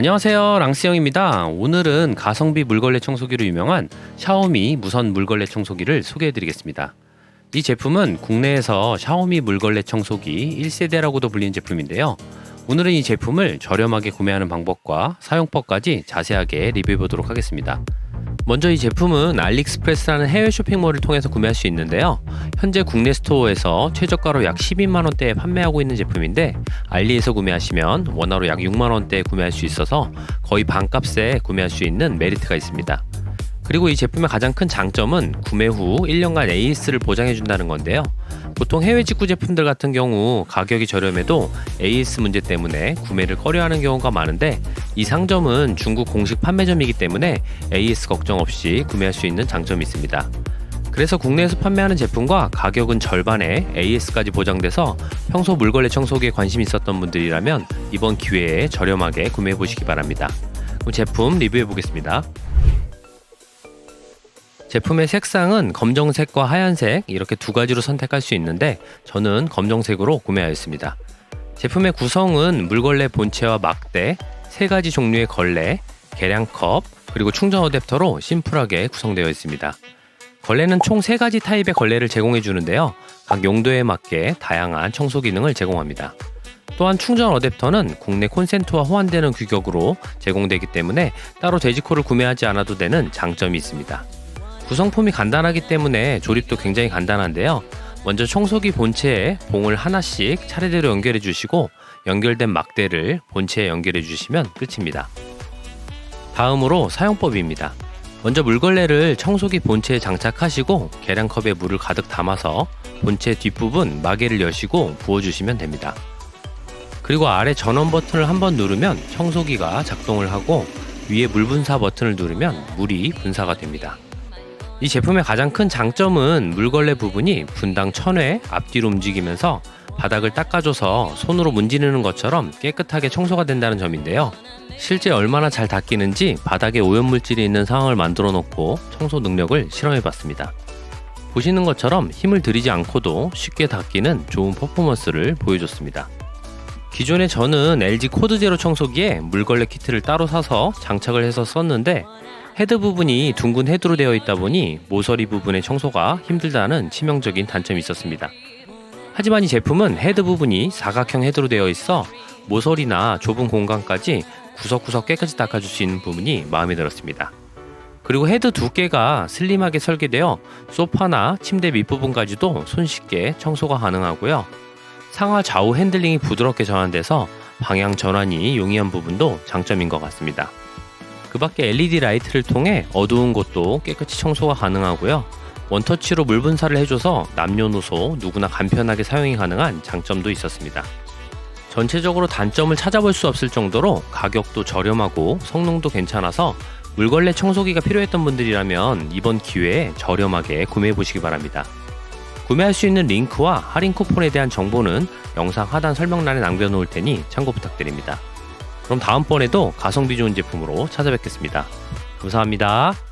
안녕하세요. 랑스형입니다. 오늘은 가성비 물걸레 청소기로 유명한 샤오미 무선 물걸레 청소기를 소개해 드리겠습니다. 이 제품은 국내에서 샤오미 물걸레 청소기 1세대라고도 불리는 제품인데요. 오늘은 이 제품을 저렴하게 구매하는 방법과 사용법까지 자세하게 리뷰해 보도록 하겠습니다. 먼저 이 제품은 알리익스프레스라는 해외 쇼핑몰을 통해서 구매할 수 있는데요. 현재 국내 스토어에서 최저가로 약 12만 원대에 판매하고 있는 제품인데 알리에서 구매하시면 원화로 약 6만 원대에 구매할 수 있어서 거의 반값에 구매할 수 있는 메리트가 있습니다. 그리고 이 제품의 가장 큰 장점은 구매 후 1년간 AS를 보장해 준다는 건데요. 보통 해외 직구 제품들 같은 경우 가격이 저렴해도 AS 문제 때문에 구매를 꺼려하는 경우가 많은데 이 상점은 중국 공식 판매점이기 때문에 AS 걱정 없이 구매할 수 있는 장점이 있습니다. 그래서 국내에서 판매하는 제품과 가격은 절반에 AS까지 보장돼서 평소 물걸레 청소기에 관심 있었던 분들이라면 이번 기회에 저렴하게 구매해 보시기 바랍니다. 그럼 제품 리뷰해 보겠습니다. 제품의 색상은 검정색과 하얀색 이렇게 두 가지로 선택할 수 있는데 저는 검정색으로 구매하였습니다. 제품의 구성은 물걸레 본체와 막대, 세 가지 종류의 걸레, 계량컵, 그리고 충전 어댑터로 심플하게 구성되어 있습니다. 걸레는 총 세 가지 타입의 걸레를 제공해 주는데요. 각 용도에 맞게 다양한 청소 기능을 제공합니다. 또한 충전 어댑터는 국내 콘센트와 호환되는 규격으로 제공되기 때문에 따로 돼지코를 구매하지 않아도 되는 장점이 있습니다. 구성품이 간단하기 때문에 조립도 굉장히 간단한데요. 먼저 청소기 본체에 봉을 하나씩 차례대로 연결해 주시고 연결된 막대를 본체에 연결해 주시면 끝입니다. 다음으로 사용법입니다. 먼저 물걸레를 청소기 본체에 장착하시고 계량컵에 물을 가득 담아서 본체 뒷부분 마개를 여시고 부어주시면 됩니다. 그리고 아래 전원 버튼을 한번 누르면 청소기가 작동을 하고 위에 물 분사 버튼을 누르면 물이 분사가 됩니다. 이 제품의 가장 큰 장점은 물걸레 부분이 분당 천회 앞뒤로 움직이면서 바닥을 닦아줘서 손으로 문지르는 것처럼 깨끗하게 청소가 된다는 점인데요. 실제 얼마나 잘 닦이는지 바닥에 오염물질이 있는 상황을 만들어 놓고 청소 능력을 실험해 봤습니다. 보시는 것처럼 힘을 들이지 않고도 쉽게 닦이는 좋은 퍼포먼스를 보여줬습니다. 기존에 저는 LG 코드 제로 청소기에 물걸레 키트를 따로 사서 장착을 해서 썼는데 헤드 부분이 둥근 헤드로 되어 있다 보니 모서리 부분의 청소가 힘들다는 치명적인 단점이 있었습니다. 하지만 이 제품은 헤드 부분이 사각형 헤드로 되어 있어 모서리나 좁은 공간까지 구석구석 깨끗이 닦아줄 수 있는 부분이 마음에 들었습니다. 그리고 헤드 두께가 슬림하게 설계되어 소파나 침대 밑부분까지도 손쉽게 청소가 가능하고요. 상하 좌우 핸들링이 부드럽게 전환돼서 방향 전환이 용이한 부분도 장점인 것 같습니다. 그 밖에 LED 라이트를 통해 어두운 곳도 깨끗이 청소가 가능하고요. 원터치로 물 분사를 해줘서 남녀노소 누구나 간편하게 사용이 가능한 장점도 있었습니다. 전체적으로 단점을 찾아볼 수 없을 정도로 가격도 저렴하고 성능도 괜찮아서 물걸레 청소기가 필요했던 분들이라면 이번 기회에 저렴하게 구매해 보시기 바랍니다. 구매할 수 있는 링크와 할인 쿠폰에 대한 정보는 영상 하단 설명란에 남겨놓을 테니 참고 부탁드립니다. 그럼 다음번에도 가성비 좋은 제품으로 찾아뵙겠습니다. 감사합니다.